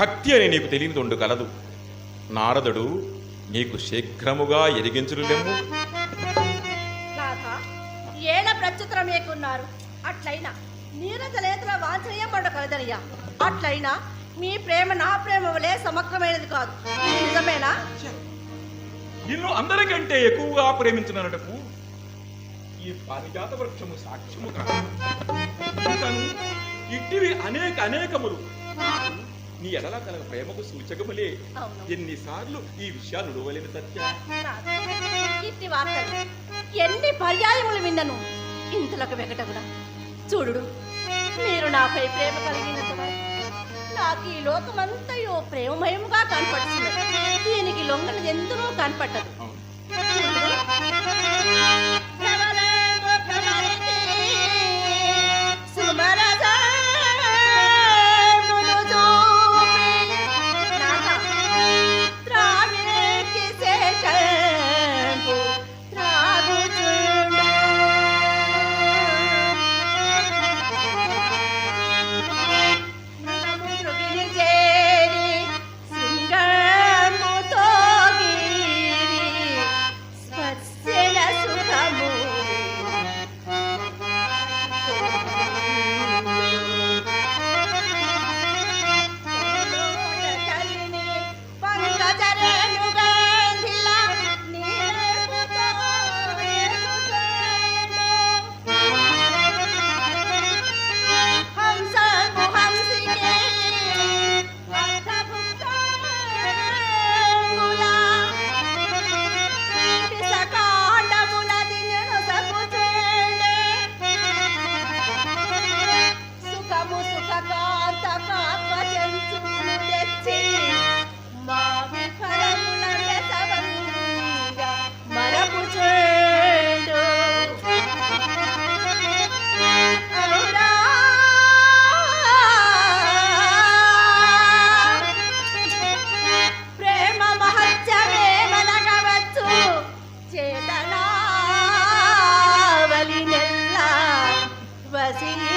భక్తి అని నీకు తెలియనిదొండు కలదు నారదుడు నీకు శీఘ్రముగా ఎరిగించులేము ఏడ ప్రత్యుత్తరం ఏకున్నారు? అట్లయినా నీరజ నేత్ర వాంఛనీయపడ కలదనయ్యా అట్లయినా మీ ప్రేమ నా ప్రేమ వలె సమగ్రమైనది కాదు. నిజమేనా? నిన్ను అందరికంటే ఎక్కువగా ప్రేమించినటకు ఈ పారిజాత వృక్షము సాక్ష్యము కాదు. ఇట్టివి అనేక అనేకములు. నీ ఎడల కల ప్రేమకు సూచకములే. ఎన్నిసార్లు ఈ విషయాలు నుడవలేని సత్య. ఎన్ని పర్యాయములు విన్నను. ఇంతలకు వెగటగుడా చూడుడు మీరు నాపై ప్రేమ కలిగినంత వరకు నాకు ఈ లోకమంతయో ప్రేమమయముగా కనపడుతున్నది దీనికి లొంగలు ఎందునూ కనపట్టదు. 最近。